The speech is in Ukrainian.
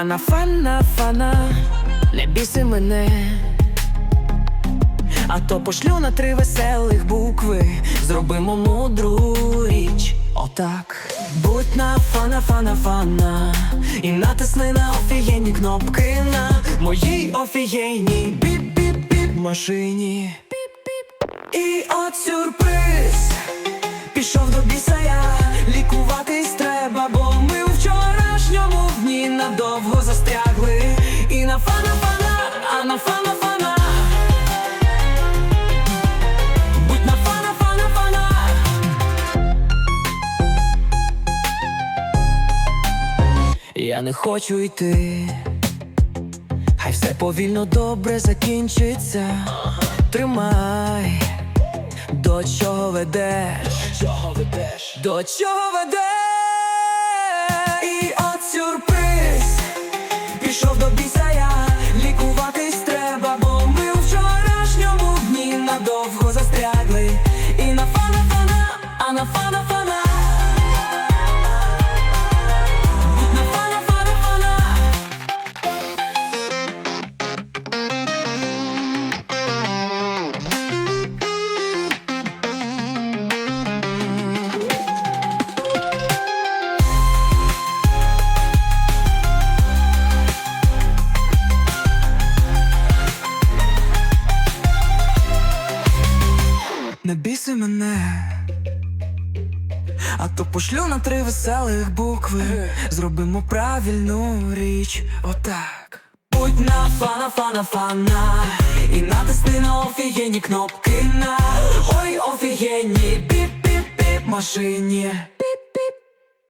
А на фана фана, не біси мене. А то пошлю на три веселих букви, зробимо мудру річ. Отак. Будь на фана, фана, фана. І натисни на офігенні кнопки на моїй офігенній біп-біп-біп машині. І от сюрприз Пішов до біса я Лікуватись застрягли І на фана фана, а на фана фана Будь на фана фана фана Я не хочу йти Хай все повільно добре закінчиться Тримай до чого ведеш? Чого ведеш? До чого ведеш? До біса я Лікуватись треба, бо ми вчорашньому дні надовго застрягли Не біси мене, а то пошлю на три веселих букви. Зробимо правильну річ, отак. Будь на фана, фана, фана І натисни на офігенні кнопки на Ой, офігенні піп-піп-піп машині